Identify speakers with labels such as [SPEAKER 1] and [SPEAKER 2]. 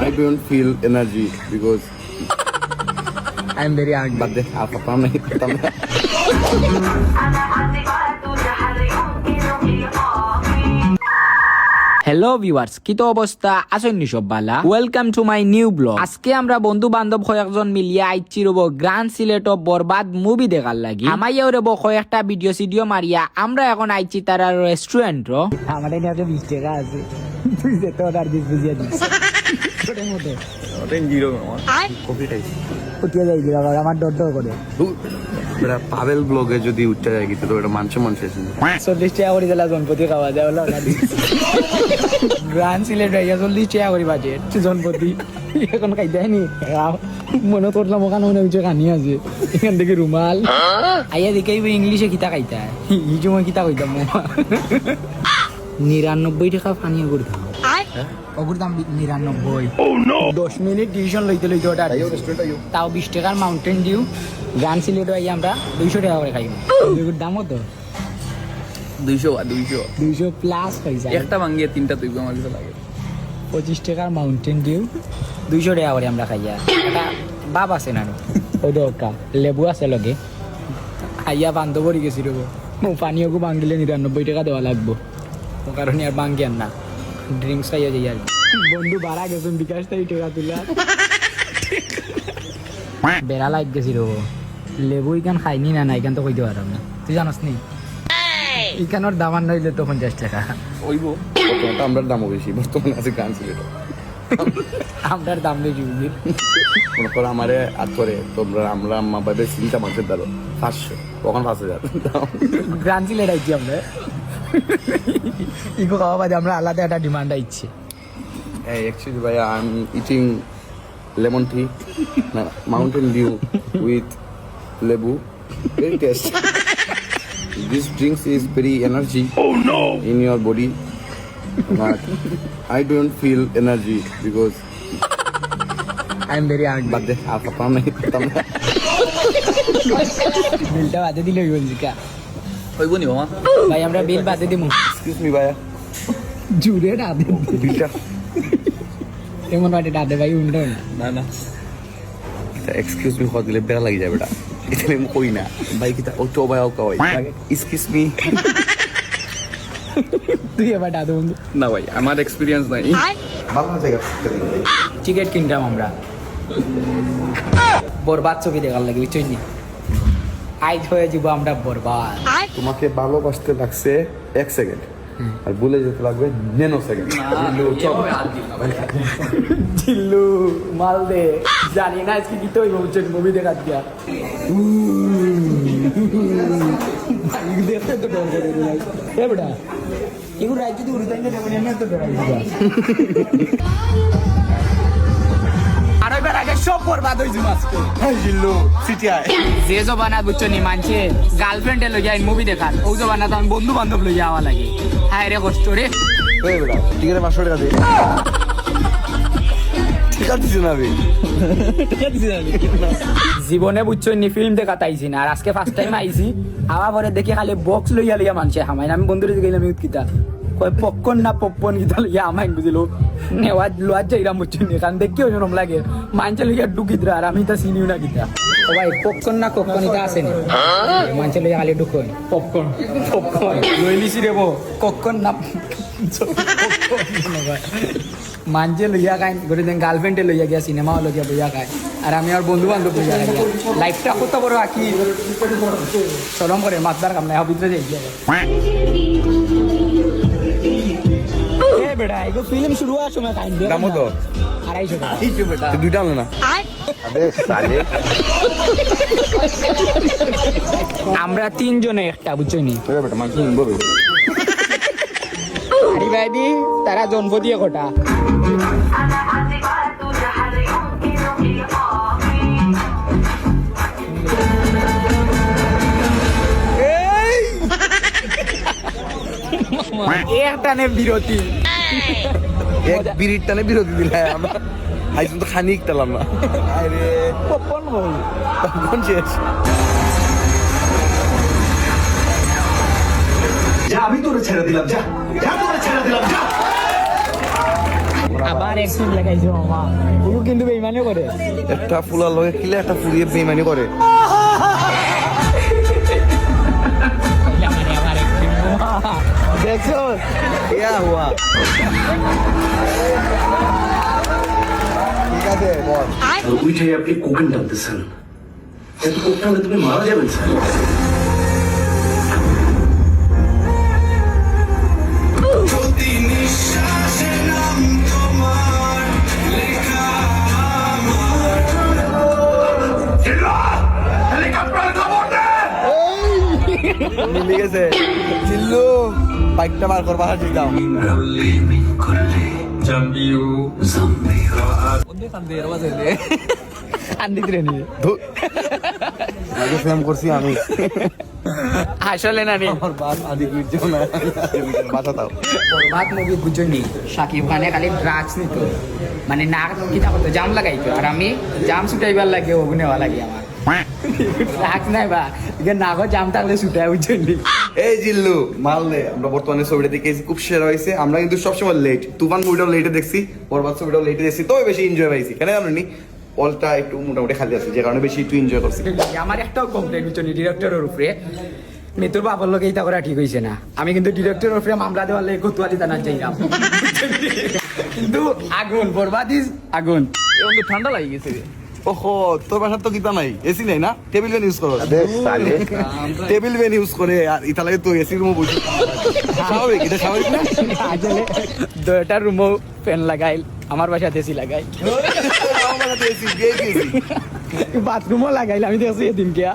[SPEAKER 1] I don't feel energy because
[SPEAKER 2] I'm
[SPEAKER 1] very angry. But they have a family.
[SPEAKER 2] Hello viewers কি তো অবস্থা? আসেন নি সব বালা? Welcome to my new blog আজকে আমরা বন্ধু বান্ধব কয়েকজন মিলিয়ে আইছি রব grand Sylhet of Borbaad movie দেখার লাগি। আমাইয়াও রব কয়েকটা ভিডিও সিডিও মারিয়া আমরা এখন আইছি তারা রেস্টুরেন্ট র আমার এখানে বিশ টাকা আছে। তুই যেতে অর্ডার দিস বুঝিয়ে দিস
[SPEAKER 1] জিরো আমার কফি
[SPEAKER 2] ফুটিয়ে যাই দিবা আমার ডর ডর করে
[SPEAKER 1] পাবেল ব্লগে যদি উঠতে যায় কিন্তু এটা মানুষ এসে
[SPEAKER 2] চল্লিশ টাকা করে দিলা জনপতি খাওয়া যায় দিস গ্রান্ড সিলেট ভাইয়া চল্লিশ টাকা করে বাজেট জনপতি। এখন খাই দেয়নি মনে করলাম ওখানে মনে হচ্ছে খানি আছে। এখান থেকে রুমাল। আইয়া দেখে ইংলিশে কিতা খাইতা ই সময় কিতা কইতাম নিরানব্বই টাকা পানীয় করে অগুর দাম নিরানব্বই। দশ মিনিট টিউশন লইতে লইতে ওটা তাও বিশ টাকার মাউন্টেন ডিউ গ্রান্ড সিলেট আই আমরা দুইশো টাকা করে খাইব। এগুলোর দামও তো
[SPEAKER 3] দুইশো দুইশো।
[SPEAKER 2] দুইশো প্লাস পয়সা।
[SPEAKER 3] একটা ভাঙ্গিয়ে তিনটা তুই আমার কাছে লাগে।
[SPEAKER 2] পঁচিশ টাকার মাউন্টেন ডিউ দুইশো টাকা করে আমরা খাইয়া। এটা বাপ আছে না? ওই দরকার। লেবু আছে লগে। খাইয়া বান্ধব গেছি পানীয়কো ভাঙিলে নিরানব্বই টাকা দেওয়া লাগবো। কারণে আর ভাঙ্গি আর না। ড্রিঙ্কস খাইয়া যাই আর বন্ধু বাড়া গেছেন বিকাশ তাই টাকা তুলা। বেড়া লাগ গেছি রব লেবু ইখান খাইনি না না ইখান তো কইতে পারলাম না। তুই জানাস নি? ইখানোর দামান নইলে তো পঞ্চাশ টাকা।
[SPEAKER 3] ওইব।
[SPEAKER 1] আমরা দামও বেশি বর্তমানে আছে গান সিলেট
[SPEAKER 2] আমরার দাম বেশি বুঝলি?
[SPEAKER 1] মনে করো আমারে আর করে তোমরা আমরা আম্মা বাইবে চিন্তা মানুষের দ্বারা পাঁচশো। কখন পাঁচ হাজার?
[SPEAKER 2] গ্রান্ড সিলেট আইছি আমরা? ইকো খাওয়া বাদে আমরা আলাদা একটা ডিমান্ড আইছি
[SPEAKER 1] Hey, actually, Bhaiya, I'm eating lemon tea, no, Mountain Dew with lebu. Very tasty. this drinks is very energy in your body, but I don't feel energy because
[SPEAKER 2] I am very hungry
[SPEAKER 1] বাদ দে আর কথা নাই কথা নাই।
[SPEAKER 2] বিলটা বাদে দিলে হইব
[SPEAKER 3] নি মামা?
[SPEAKER 2] ভাই আমরা বিল বাদে দিমু।
[SPEAKER 1] Excuse me, Bhaiya.
[SPEAKER 2] জুড়ে ডাদে
[SPEAKER 1] বিলটা।
[SPEAKER 2] এমন বাটে ডাদে ভাই উন্ডো না
[SPEAKER 3] না।
[SPEAKER 1] এক্সকিউজ মি কথা দিলে বেড়া লাগি যায় বেটা। এখানে আমি কই না। ভাই কিতা ও তো ভাই ওকা ভাই। এক্সকিউজ মি
[SPEAKER 2] তুই এবার ডাদে বন্ধু।
[SPEAKER 3] না ভাই আমার এক্সপিরিয়েন্স নাই।
[SPEAKER 1] ভালো জায়গা
[SPEAKER 2] টিকিট কিনলাম আমরা। বরবাদ ছবি দেখার লাগে বুঝছই নি আইজ হয়ে যাব আমরা বরবাদ।
[SPEAKER 1] তোমাকে ভালোবাসতে লাগছে এক সেকেন্ড। আর ভুলে যেতে লাগবে নেনো সেকেন্ড।
[SPEAKER 2] চিল্লু মাল দে। জানি না আজকে কি তো মুভি দেখার দিয়া। দেখতে তো ডর করে দিলাই এ বেটা এগুলো রাজ্য তো উড়িয়ে দেবে না এমনি তো ডরাই
[SPEAKER 1] জিল্লু
[SPEAKER 2] যে জবানা বুঝছ নি মানছে গার্লফ্রেন্ডে মুভি দেখার ও জবানা তো আমি বন্ধু বান্ধব লই যাওয়া লাগে। হ্যাঁ রে কষ্ট রে।
[SPEAKER 1] ওই বেটা টিকেটে পাঁচশো টাকা দে।
[SPEAKER 2] জীবনে বুঝছ নি ফিল্ম দেখা তাইছি না আর আজকে ফার্স্ট টাইম আইছি। আবার পরে দেখি খালি বক্স লইয়া লইয়া মানছে। হামাই আমি বন্ধুরে গেলাম কিতা। কয় পপকর্ন না পপকর্ন কিতা লইয়া আমাই বুঝিলো? নেওয়া লোয়ার যাইরাম বুঝছ নি কারণ দেখি ওই রকম লাগে মানছে লইয়া ডুকিতরা আর আমি তা চিনিও না কিতা ও ভাই পপকর্ন না পপকর্ন এটা আছে নি? মানছে লইয়া খালি ঢুকোয় পপকর্ন পপকর্ন লই লিছি রে বো পপকর্ন না মানছে লইয়া খাই গোটে দিন গার্লফ্রেন্ডে লইয়া গিয়া সিনেমা লইয়া বইয়া খায়। আর আমি আর বন্ধু বান্ধব লইয়া খাই লাইফটা কত বড় আঁকি সরম করে মাতবার কাম নাই ভিতরে যাই গিয়া। এ বেটা এগো ফিল্ম শুরু হওয়ার সময় টাইম দিয়ে
[SPEAKER 1] দামও তো।
[SPEAKER 2] আড়াইশো টাকা।
[SPEAKER 1] তুই দুইটা আনলো না?
[SPEAKER 2] আমরা তিনজনে একটা বুঝছ নি?
[SPEAKER 1] বেটা
[SPEAKER 2] আরে তারা জন্ম দিয়ে কটা? একটা নে বিরতি।
[SPEAKER 1] এক বিড়ির টানে বিরতি দিলে আমরা। আইস তো খানি ইকতালাম না। আরে
[SPEAKER 2] পপকর্ন হই
[SPEAKER 1] তখন শেষ?
[SPEAKER 4] যা আমি তোরে ছেড়ে দিলাম যা। যা তোরে ছেড়ে দিলাম
[SPEAKER 2] আবার এক সিন লাগাইছে মামা কিন্তু বেইমানি করে।
[SPEAKER 1] একটা ফুলার লগে কিলে একটা ফুরিয়ে বেইমানি করে। দেখছ ইয়া হুয়া। ঠিক আছে বল।
[SPEAKER 4] উঠে আপনি কোকেন টানতেছেন। এত কোক টানলে তুমি মারা যাবেন স্যার।
[SPEAKER 1] মিলে গেছে চিল্লু। বাইকটা বার করবা হাঁটি দাও আমি
[SPEAKER 2] না খালি মানে নাক করতো জাম লাগাইতো আর আমি জাম ছুটাইবার লাগে হওয়া লাগে আমার। নাই বা। নাগো জাম থাকলে
[SPEAKER 1] এই জিল্লু আমরা বর্তমানে ছবিটা দেখেছি খুব সেরা হয়েছে। আমরা কিন্তু সবসময় লেট তুফান মুভিটাও লেটে দেখছি বরবাদ ছবিটাও লেটে দেখছি। তবে বেশি এনজয় পাইছি। কেন জানো নি অলটা একটু মোটামুটি খালি আছে যে কারণে বেশি একটু এনজয় করছি।
[SPEAKER 2] আমার একটাও কমপ্লেন বুঝলি ডিরেক্টরের উপরে। মৃত্যুর বাবার লোক এইটা করা ঠিক হয়েছে না। আমি কিন্তু ডিরেক্টরের উপরে মামলা দেওয়ার লাগে কোতুয়ালি জানা চাইলাম কিন্তু আগুন বরবাদ ইজ আগুন।
[SPEAKER 3] ঠান্ডা লাগি গেছে
[SPEAKER 1] ওহো তোর বাসার তো কিতা নাই এসি নাই না? টেবিল ফ্যান ইউজ করো। টেবিল ফ্যান ইউজ করে আর ইতা লাগে তো এসি রুমও বুঝি স্বাভাবিক এটা স্বাভাবিক না?
[SPEAKER 2] দুটার রুমও ফ্যান লাগাই আমার বাসায় এসি লাগাই
[SPEAKER 1] আমার বাসাতে এসি
[SPEAKER 2] বাথরুমও লাগাইলে আমি দেখছি এদিন গিয়া।